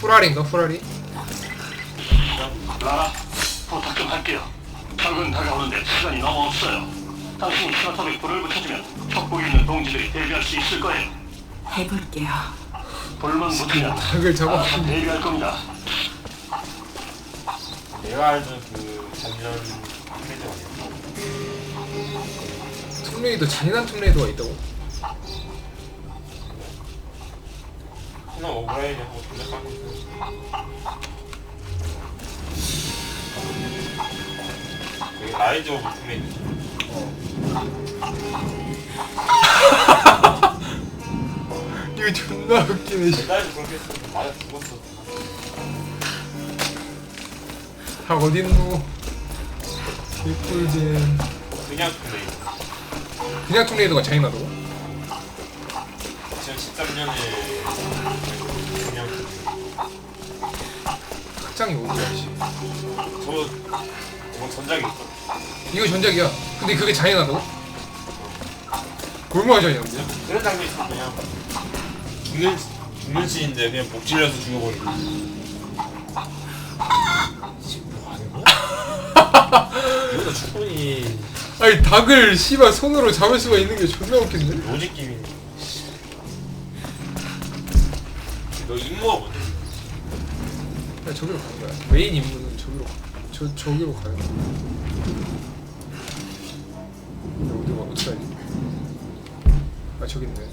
후라리인가 후라리? 라라, 부탁 좀 할게요. 적은 다가오는데 시간이 너무 없어요. 당신이 트라탑에 불을 붙여주면 턱국에 있는 동지들이 대비할 수 있을 거예요. 해볼게요. 불만 붙으면 닭을 잡아 알아서 대비할 겁니다. 내가 알던 그 페이지 아니야? 툼레이더 잔인한 툼레이더가 있다고? 하나 오브라인이 하고 존나 깎고 있어. 여기 라이즈 오브 투메이드. 이거 존나 웃기네 씨. 라이즈 그렇게 했어. 맞아 죽었어. 닭 어딨노? 개꿀잼 그냥 투메이드. 그냥 툼레이더가 잔인하다고? 2013년에 그냥. 확장이 어디야 씨 저거 저거 전작이 있어. 이거 전작이야 근데 그게 잔인하다고? 얼마나 잔인한데? 그런 장면 있어 그냥 죽는 죽는 씬인데 그냥 목 찔려서 죽여버리고. 지금 뭐 하는 거야? 이거도 충분히 아니 닭을 씨발 손으로 잡을 수가 있는 게 존나 웃긴데? 로직 게임인데. 너 임무가 뭔데? 야 저기로 가는 거야 메인 임무는 저기로 가. 저, 저기로 가요 근데 어디 가 어떻게 하지? 아 저기 있네